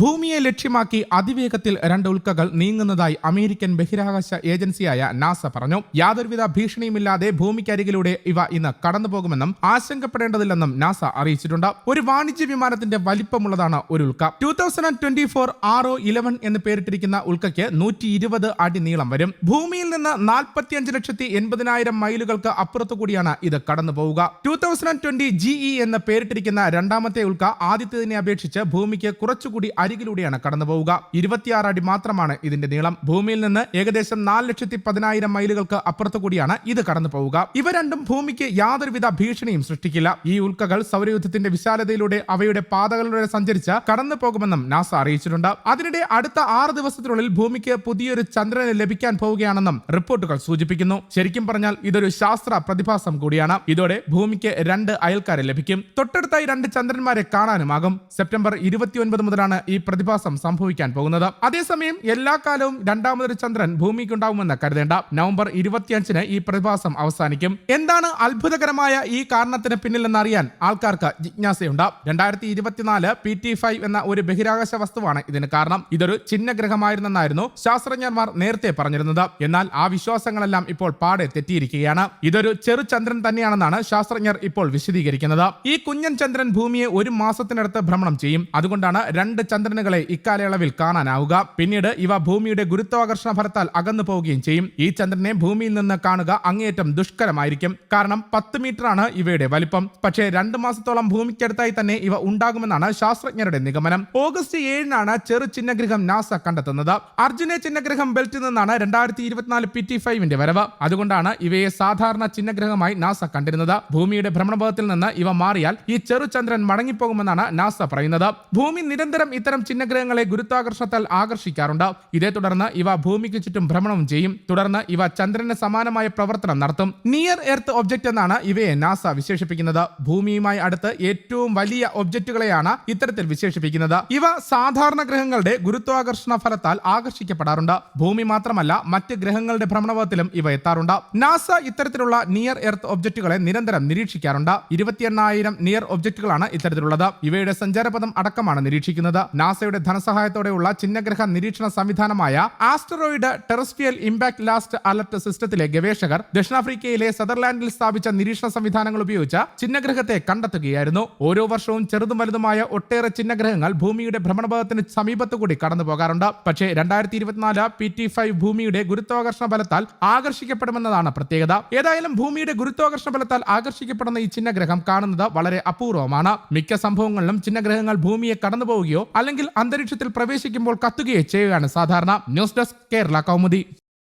ഭൂമിയെ ലക്ഷ്യമാക്കി അതിവേഗത്തിൽ രണ്ട് ഉൽക്കകൾ നീങ്ങുന്നതായി അമേരിക്കൻ ബഹിരാകാശ ഏജൻസിയായ നാസ പറഞ്ഞു. യാതൊരുവിധ ഭീഷണിയുമില്ലാതെ ഭൂമിക്കരികിലൂടെ ഇവ ഇന്ന് കടന്നുപോകുമെന്നും ആശങ്കപ്പെടേണ്ടതില്ലെന്നും നാസ അറിയിച്ചിട്ടുണ്ട്. ഒരു വാണിജ്യ വിമാനത്തിന്റെ വലിപ്പമുള്ളതാണ് ഒരു ഉൽക്ക two thousand twenty four R O eleven എന്ന് പേരിട്ടിരിക്കുന്ന ഉൽക്കയ്ക്ക് നൂറ്റി ഇരുപത് അടി നീളം വരും. ഭൂമിയിൽ നിന്ന് നാൽപ്പത്തിയഞ്ച് ലക്ഷത്തി എൺപതിനായിരം മൈലുകൾക്ക് അപ്പുറത്തു കൂടിയാണ് ഇത് കടന്നു പോവുക ടൂ തൗസൻഡ് ട്വന്റി ജിഇ എന്ന് പേരിട്ടിരിക്കുന്ന രണ്ടാമത്തെ ഉൽക്ക ആദ്യത്തേതിനെ അപേക്ഷിച്ച് ഭൂമിക്ക് കുറച്ചുകൂടി അരികിലൂടെയാണ് കടന്നു പോവുക. ഇരുപത്തിയാറ് അടി മാത്രമാണ് ഇതിന്റെ നീളം. ഭൂമിയിൽ നിന്ന് ഏകദേശം നാല് ലക്ഷത്തി പതിനായിരം മൈലുകൾക്ക് അപ്പുറത്തു കൂടിയാണ് ഇത് കടന്നു പോവുക. ഇവ രണ്ടും ഭൂമിക്ക് യാതൊരുവിധ ഭീഷണിയും സൃഷ്ടിക്കില്ല. ഈ ഉൽക്കകൾ സൗരയുദ്ധത്തിന്റെ വിശാലതയിലൂടെ അവയുടെ പാതകളിലൂടെ സഞ്ചരിച്ച് കടന്നു പോകുമെന്നും നാസ അറിയിച്ചിട്ടുണ്ട്. അതിനിടെ അടുത്ത ആറ് ദിവസത്തിനുള്ളിൽ ഭൂമിക്ക് പുതിയൊരു ചന്ദ്രന് ലഭിക്കാൻ പോവുകയാണെന്നും റിപ്പോർട്ടുകൾ സൂചിപ്പിക്കുന്നു. ശരിക്കും പറഞ്ഞാൽ ഇതൊരു ശാസ്ത്ര പ്രതിഭാസം കൂടിയാണ്. ഇതോടെ ഭൂമിക്ക് രണ്ട് അയൽക്കാരെ ലഭിക്കും. തൊട്ടടുത്തായി രണ്ട് ചന്ദ്രന്മാരെ കാണാനുമാകും. സെപ്റ്റംബർ ഇരുപത്തിയൊൻപത് മുതലാണ് ഈ പ്രതിഭാസം സംഭവിക്കാൻ പോകുന്നത്. അതേസമയം എല്ലാ കാലവും രണ്ടാമതൊരു ചന്ദ്രൻ ഭൂമിക്കുണ്ടാവുമെന്ന് കരുതേണ്ട. നവംബർ ഇരുപത്തിയഞ്ചിന് ഈ പ്രതിഭാസം അവസാനിക്കും. എന്താണ് അത്ഭുതകരമായ ഈ കാരണത്തിന് പിന്നിൽ എന്നറിയാൻ ആൾക്കാർക്ക് ജിജ്ഞാസയുണ്ട്. രണ്ടായിരത്തി ഇരുപത്തിനാല് പി ടി ഫൈവ് എന്ന ഒരു ബഹിരാകാശ വസ്തുവാണ് ഇതിന് കാരണം. ഇതൊരു ചിഹ്ന ഗ്രഹമായിരുന്നെന്നായിരുന്നു ശാസ്ത്രജ്ഞന്മാർ നേരത്തെ പറഞ്ഞിരുന്നത്. എന്നാൽ ആ വിശ്വാസങ്ങളെല്ലാം ഇപ്പോൾ പാടെ തെറ്റിയിരിക്കുകയാണ്. ഇതൊരു ചെറു ചന്ദ്രൻ തന്നെയാണെന്നാണ് ശാസ്ത്രജ്ഞർ ഇപ്പോൾ വിശദീകരിക്കുന്നത്. ഈ കുഞ്ഞൻ ചന്ദ്രൻ ഭൂമിയെ ഒരു മാസത്തിനടുത്ത് ഭ്രമണം ചെയ്യും. അതുകൊണ്ടാണ് രണ്ട് ചന്ദ്രനുകളെ ഇക്കാലയളവിൽ കാണാനാവുക. പിന്നീട് ഇവ ഭൂമിയുടെ ഗുരുത്വാകർഷണ ഫലത്താൽ അകന്നു പോവുകയും ചെയ്യും. ഈ ചന്ദ്രനെ ഭൂമിയിൽ നിന്ന് കാണുക അങ്ങേയറ്റം ദുഷ്കരമായിരിക്കും. കാരണം പത്ത് മീറ്ററാണ് ഇവയുടെ വലിപ്പം. പക്ഷേ രണ്ട് മാസത്തോളം ഭൂമിക്കടുത്തായി തന്നെ ഇവ ഉണ്ടാകുമെന്നാണ് ശാസ്ത്രജ്ഞരുടെ നിഗമനം. ഓഗസ്റ്റ് ഏഴിനാണ് ചെറു ചിഹ്നഗ്രഹം നാസ കണ്ടെത്തുന്നത്. അർജുന ചിഹ്നഗ്രഹം ബെൽറ്റിൽ നിന്നാണ് രണ്ടായിരത്തി ഇരുപത്തിനാല് പി ടി ഫൈവിന്റെ വരവ്. അതുകൊണ്ടാണ് ഇവയെ സാധാരണ ചിഹ്നഗ്രഹമായി നാസ കണ്ടിരുന്നത്. ഭൂമിയുടെ ഭ്രമണപഥത്തിൽ നിന്ന് ഇവ മാറിയാൽ ഈ ചെറു ചന്ദ്രൻ മടങ്ങിപ്പോകുമെന്നാണ് നാസ പറയുന്നത്. ഭൂമി നിരന്തരം ചിഹ്നഗ്രഹങ്ങളെ ഗുരുത്വാകർഷണത്താൽ ആകർഷിക്കാറുണ്ട്. ഇതേ തുടർന്ന് ഇവ ഭൂമിക്ക് ചുറ്റും ഭ്രമണം ചെയ്യും. തുടർന്ന് ഇവ ചന്ദ്രന് സമാനമായ പ്രവർത്തനം നടത്തും. നിയർ എർത്ത് ഒബ്ജക്റ്റ് എന്നാണ് ഇവയെ നാസ വിശേഷിപ്പിക്കുന്നത്. ഭൂമിയുമായി അടുത്ത് ഏറ്റവും വലിയ ഒബ്ജക്റ്റുകളെയാണ് ഇത്തരത്തിൽ വിശേഷിപ്പിക്കുന്നത്. ഇവ സാധാരണ ഗ്രഹങ്ങളുടെ ഗുരുത്വാകർഷണ ഫലത്താൽ ആകർഷിക്കപ്പെടാറുണ്ട്. ഭൂമി മാത്രമല്ല മറ്റ് ഗ്രഹങ്ങളുടെ ഭ്രമണപഥത്തിലും ഇവ എത്താറുണ്ട്. നാസ ഇത്തരത്തിലുള്ള നിയർ എർത്ത് ഒബ്ജക്റ്റുകളെ നിരന്തരം നിരീക്ഷിക്കാറുണ്ട്. ഇരുപത്തി എണ്ണായിരം നിയർ ഒബ്ജക്റ്റുകളാണ് ഇത്തരത്തിലുള്ളത്. ഇവയുടെ സഞ്ചാരപഥം അടക്കമാണ് നിരീക്ഷിക്കുന്നത്. നാസയുടെ ധനസഹായത്തോടെയുള്ള ചിഹ്നഗ്രഹ നിരീക്ഷണ സംവിധാനമായ asteroid terrestrial impact last alert സിസ്റ്റത്തിലെ ഗവേഷകർ ദക്ഷിണാഫ്രിക്കയിലെ സദർലാൻഡിൽ സ്ഥാപിച്ച നിരീക്ഷണ സംവിധാനങ്ങൾ ഉപയോഗിച്ച് ചിഹ്നഗ്രഹത്തെ കണ്ടെത്തുകയായിരുന്നു. ഓരോ വർഷവും ചെറുതും വലുതുമായ ഒട്ടേറെ ചിഹ്നഗ്രഹങ്ങൾ ഭൂമിയുടെ ഭ്രമണപഥത്തിന് സമീപത്തുകൂടി കടന്നു പോകാറുണ്ട് പക്ഷേ രണ്ടായിരത്തി ഇരുപത്തിനാല് പി ടി ഫൈവ് ഭൂമിയുടെ ഗുരുത്വാകർഷണ ബലത്താൽ ആകർഷിക്കപ്പെടുമെന്നതാണ് പ്രത്യേകത. ഏതായാലും ഭൂമിയുടെ ഗുരുത്വാകർഷണ ബലത്താൽ ആകർഷിക്കപ്പെടുന്ന ഈ ചിഹ്നഗ്രഹം കാണുന്നത് വളരെ അപൂർവമാണ്. മിക്ക സംഭവങ്ങളിലും ചിഹ്നഗ്രഹങ്ങൾ ഭൂമിയെ കടന്നു പോവുകയോ അല്ലെങ്കിൽ അന്തരീക്ഷത്തിൽ പ്രവേശിക്കുമ്പോൾ കത്തുകയോ ചെയ്യുകയാണ് സാധാരണ ന്യൂസ് ഡെസ്ക് കേരള കൗമുദി.